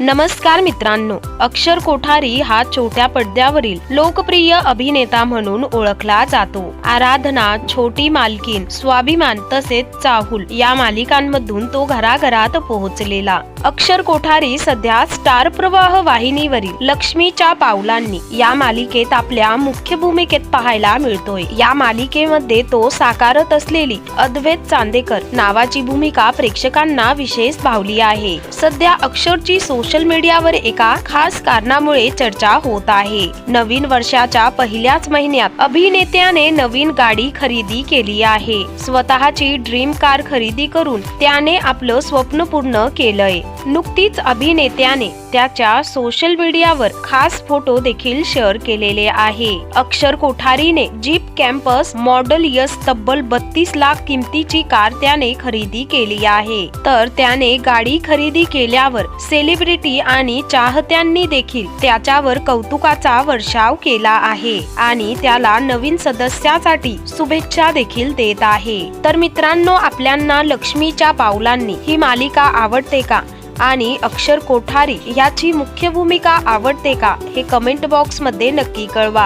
नमस्कार मित्रांनो अक्षर कोठारी हा छोट्या पडद्यावरील लोकप्रिय अभिनेता म्हणून ओळखला जातो. आराधना छोटी मालकीन स्वाभिमान तसेच चाहुल या मालिकांमधून तो घराघरात पोहोचलेला. अक्षर कोठारी सध्या स्टार प्रवाह वाहिनीवरील लक्ष्मीच्या पावलांनी या मालिकेत आपल्या मुख्य भूमिकेत पाहायला मिळतोय. या मालिकेमध्ये तो साकारत असलेली अद्वैत चांदेकर नावाची भूमिका प्रेक्षकांना विशेष भावली आहे. सध्या अक्षरची सोशल मीडियावर एका खास कारणामुळे चर्चा होत आहे. नवीन वर्षाच्या पहिल्याच महिन्यात अभिनेत्याने नवीन गाडी खरेदी केली आहे. स्वतःची ड्रीम कार खरेदी करून त्याने आपलं स्वप्न पूर्ण केलंय. नुकतीच अभिनेत्याने त्याच्या सोशल मीडियावर खास फोटो देखील शेअर केलेले आहे. अक्षर कोठारीने जीप कॅम्पस मॉडेल यस तब्बल बत्तीस लाख किमतीची कार त्याने खरेदी केली आहे. तर त्याने गाडी खरेदी केल्यावर सेलिब्रिटी आणि चाहत्यांनी देखील त्याच्यावर कौतुकाचा वर्षाव केला आहे आणि त्याला नवीन सदस्यासाठी शुभेच्छा देखील देत आहे. तर मित्रांनो आपल्यांना लक्ष्मीच्या पावलांनी ही मालिका आवडते का? आणि अक्षर कोठारी याची मुख्य भूमिका आवडते का हे कमेंट बॉक्समध्ये नक्की कळवा.